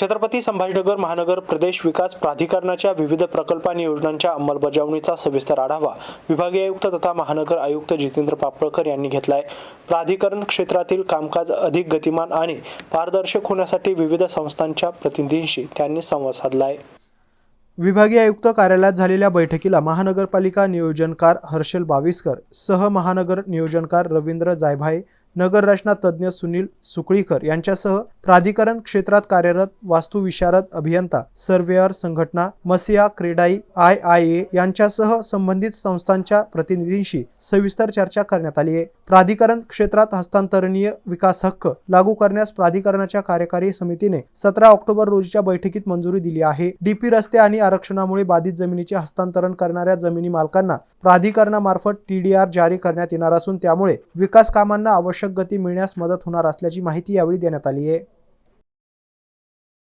छत्रपती संभाजीनगर महानगर प्रदेश विकास प्राधिकरणाच्या विविध प्रकल्प आणि योजनांच्या अंमलबजावणीचा सविस्तर आढावा विभागीय आयुक्त तथा महानगर आयुक्त जितेंद्र पापळकर यांनी घेतलाय. प्राधिकरण क्षेत्रातील कामकाज अधिक गतिमान आणि पारदर्शक होण्यासाठी विविध संस्थांच्या प्रतिनिधींशी त्यांनी संवाद साधलाय. विभागीय आयुक्त कार्यालयात झालेल्या बैठकीला महानगरपालिका नियोजनकार हर्षल बाविस्कर सह महानगर नियोजनकार रवींद्र जायभाये नगर रचना तज्ज्ञ सुनील सुकळीकर यांच्यासह प्राधिकरण क्षेत्रात कार्यरत वास्तुविशारद अभियंता सर्वेअर संघटना MASSIA CREDAI I I A यांच्यासह संबंधित संस्थांच्या प्रतिनिधींशी सविस्तर चर्चा करण्यात आली आहे. प्राधिकरण क्षेत्रात हस्तांतरणीय विकास हक्क लागू करण्यास प्राधिकरणाच्या कार्यकारी समितीने सतरा ऑक्टोबर रोजीच्या बैठकीत मंजुरी दिली आहे. डीपी रस्ते आणि आरक्षणामुळे बाधित जमिनीचे हस्तांतरण करणाऱ्या जमिनी मालकांना प्राधिकरणामार्फत टीडीआर जारी करण्यात येणार असून त्यामुळे विकास कामांना आवश्यक आवश्यक गती मिळण्यास मदत होणार असल्याची माहिती यावेळी देण्यात आली आहे.